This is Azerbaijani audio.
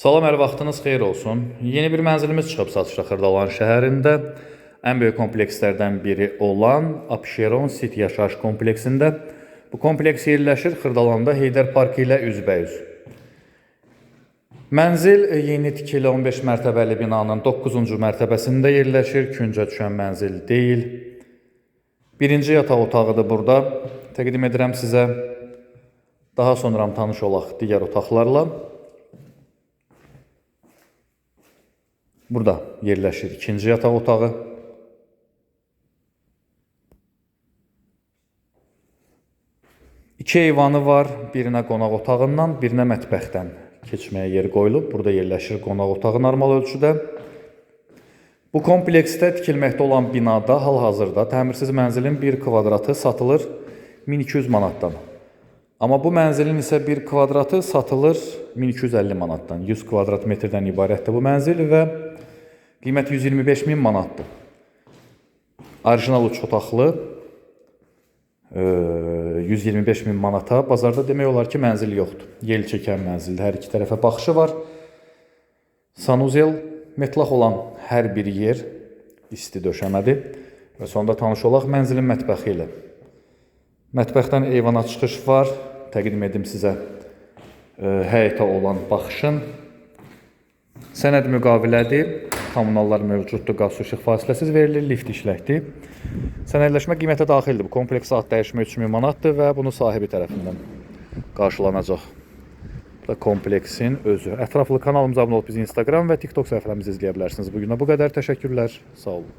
Salam, hər vaxtınız xeyir olsun. Yeni bir mənzilimiz çıxıb satışa Xırdalan şəhərində. Ən böyük komplekslərdən biri olan Abşeron City yaşayış kompleksində. Bu kompleks yerləşir Xırdalanda Heydər Parkı ilə üzbəüz. Mənzil e, yeni tikili 15 mərtəbəli binanın 9-cu mərtəbəsində yerləşir. Küncə düşən mənzil deyil. Birinci yataq otağıdır burada. Təqdim edirəm sizə. Daha sonra tanış olaq digər otaqlarla. Burada yerləşir ikinci yataq otağı. İki eyvanı var. Birinə qonaq otağından, birinə mətbəxdən keçməyə yer qoyulub. Burada yerləşir qonaq otağı normal ölçüdə. Bu kompleksdə tikilməkdə olan binada hal-hazırda təmirsiz mənzilin 1 kvadratı satılır 1200 manatdan. Amma bu mənzilin isə 1 kvadratı satılır 1250 manatdan. 100 kvadrat metrdən ibarətdir bu mənzil və qiyməti 125 min manatdır. Orijinal uç otaqlı e, 125 min manata. Bazarda demək olar ki, mənzil yoxdur. Yel çəkən mənzildir. Hər iki tərəfə baxışı var. Sanuzel metlaq olan hər bir yer isti döşəmədir. Və sonda tanış olaq mənzilin mətbəxi ilə. Mətbəxdən eyvana çıxış var. Təqdim edim sizə e, həyətə olan baxışın. Sənəd müqavilədir. Kommunallar mövcuddur. Qaz su işıq fasiləsiz verilir. Lift işləkdir. Sənədləşmə qiymətə daxildir. Bu kompleks saat dəyişmə 3000 manatdır və bunu sahibi tərəfindən qarşılanacaq. Bu da kompleksin özü. Ətraflı kanalımıza abunə olub bizi Instagram və TikTok səhifələrimizi izləyə bilərsiniz. Bu günə bu qədər. Təşəkkürlər. Sağ olun.